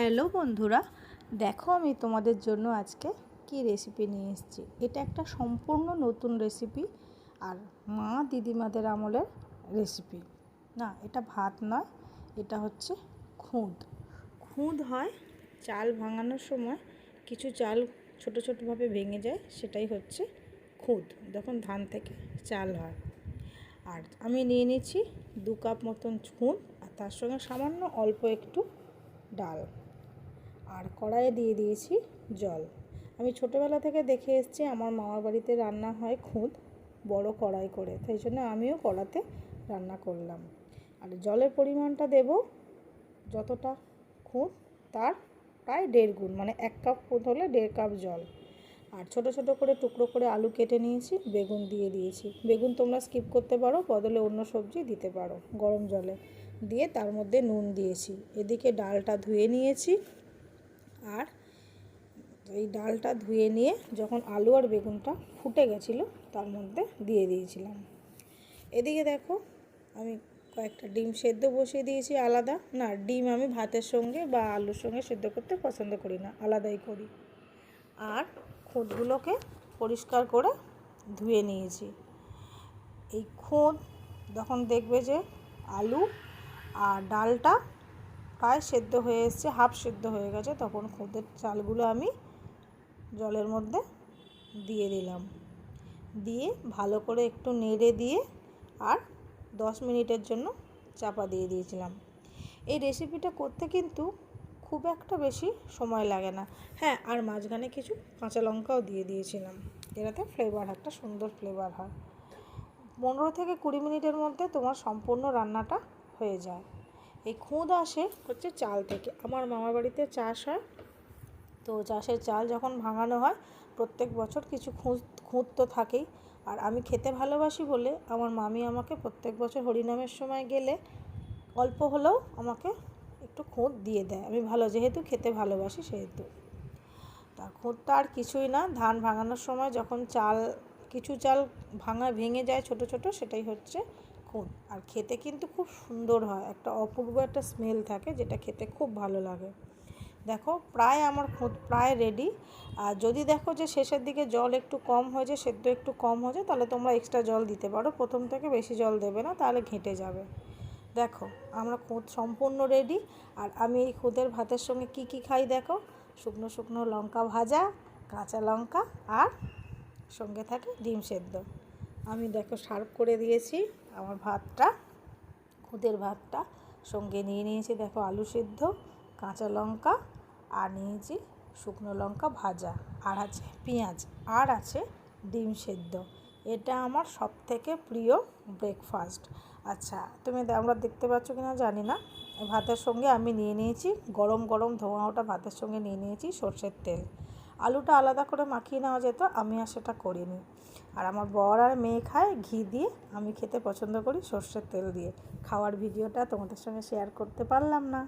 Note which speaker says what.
Speaker 1: Hello বন্ধুরা, দেখো আমি তোমাদের জন্য আজকে কি রেসিপি নিয়ে এসেছি। এটা একটা সম্পূর্ণ নতুন রেসিপি আর মা দিদিমাদের আমলের রেসিপি না, এটা ভাত নয়, এটা হচ্ছে খুঁদ। খুঁদ হয় চাল ভাঙানোর সময় কিছু চাল ছোটো ছোটোভাবে ভেঙে যায়, সেটাই হচ্ছে খুঁদ। যখন ধান থেকে চাল হয়। আর আমি নিয়ে নিয়েছি দু কাপ মতন খুঁদ আর তার সঙ্গে সামান্য অল্প একটু ডাল। আর কড়াইয়ে দিয়ে দিয়েছি জল। আমি ছোটোবেলা থেকে দেখে এসছি আমার মামার বাড়িতে রান্না হয় খুঁত বড় কড়াই করে। তাই জন্য আমিও কড়াতে রান্না করলাম। আর জলের পরিমাণটা দেব যতটা খুঁত তার প্রায় দেড় গুণ মানে এক কাপ খুঁত হলে দেড় কাপ জল। আর ছোট ছোট করে টুকরো করে আলু কেটে নিয়েছি, বেগুন দিয়ে দিয়েছি। বেগুন তোমরা স্কিপ করতে পারো, বদলে অন্য সবজি দিতে পারো। গরম জলে দিয়ে তার মধ্যে নুন দিয়েছি। এদিকে ডালটা ধুয়ে নিয়েছি। আর এই ডালটা ধুয়ে নিয়ে যখন আলু আর বেগুনটা ফুটে গেছিল, তার মধ্যে দিয়ে দিয়েছিলাম। এদিকে দেখো, আমি কয়েকটা ডিম সেদ্ধ বসিয়ে দিয়েছি আলাদা। না, ডিম আমি ভাতের সঙ্গে বা আলুর সঙ্গে সেদ্ধ করতে পছন্দ করি না, আলাদাই করি। আর খুঁতগুলোকে পরিষ্কার করে ধুয়ে নিয়েছি। এই খুঁত যখন দেখবে যে আলু আর ডালটা প্রায় সেদ্ধ হয়ে এসছে, হাফ সেদ্ধ হয়ে গেছে, তখন খুদের চালগুলো আমি জলের মধ্যে দিয়ে দিলাম। দিয়ে ভালো করে একটু নেড়ে দিয়ে আর দশ মিনিটের জন্য চাপা দিয়ে দিয়েছিলাম। এই রেসিপিটা করতে কিন্তু খুব একটা বেশি সময় লাগে না। হ্যাঁ আর মাঝখানে কিছু কাঁচা লঙ্কাও দিয়ে দিয়েছিলাম। এটাতে ফ্লেভার একটা সুন্দর ফ্লেভার হয়। পনেরো থেকে কুড়ি মিনিটের মধ্যে তোমার সম্পূর্ণ রান্নাটা হয়ে যায়। এই খুঁদ আসে হচ্ছে চাল থেকে। আমার মামার বাড়িতে চাষ হয়। তো চাষের চাল যখন ভাঙানো হয়, প্রত্যেক বছর কিছু খুঁত খুঁত তো থাকেই। আর আমি খেতে ভালোবাসি বলে আমার মামি আমাকে প্রত্যেক বছর হরিনামের সময় গেলে অল্প হলেও আমাকে একটু খুঁত দিয়ে দেয়। আমি ভালো, যেহেতু খেতে ভালোবাসি সেহেতু। তা খুঁতটা আর কিছুই না। ধান ভাঙানোর সময় যখন চাল, কিছু চাল ভাঙা, ভেঙে যায় ছোট ছোট, সেটাই হচ্ছে খুঁত আর খেতে কিন্তু খুব সুন্দর হয়। একটা অপূর্ব একটা স্মেল থাকে যেটা খেতে খুব ভালো লাগে। দেখো, প্রায় আমার খুঁত প্রায় রেডি আর যদি দেখো যে শেষের দিকে জল একটু কম হয়ে যায় সেদ্ধ একটু কম হয়ে যায় তাহলে তোমরা এক্সট্রা জল দিতে পারো। প্রথম থেকে বেশি জল দেবে না, তাহলে ঘেঁটে যাবে। দেখো, আমরা খুঁত সম্পূর্ণ রেডি আর আমি এই খুদের ভাতের সঙ্গে কি কি খাই দেখো? শুকনো শুকনো লঙ্কা ভাজা, কাঁচা লঙ্কা, আর সঙ্গে থাকে ডিম সেদ্ধ। আমি দেখো সার্ভ করে দিয়েছি। আমার ভাতটা, খুদের ভাতটা সঙ্গে নিয়ে নিয়েছি। দেখো আলু সিদ্ধ, কাঁচা লঙ্কা আর নিয়েছি শুকনো লঙ্কা ভাজা। আর আছে পেঁয়াজ, আর আছে ডিম সেদ্ধ। এটা আমার সব থেকে প্রিয় ব্রেকফাস্ট আচ্ছা তুমি আমরা দেখতে পাচ্ছ কি না জানি না। ভাতের সঙ্গে আমি নিয়ে নিয়েছি গরম গরম ধোঁয়া ওটা ভাতের সঙ্গে নিয়ে নিয়েছি সর্ষের তেল। আলুটা আলাদা করে মাখিয়ে নেওয়া যেত, আমি আর সেটা করিনি। আর আমার বর আর মেয়ে খায়, ঘি দিয়ে আমি খেতে পছন্দ করি সর্ষের তেল দিয়ে। খাওয়ার ভিডিওটা তোমাদের সঙ্গে শেয়ার করতে পারলাম না।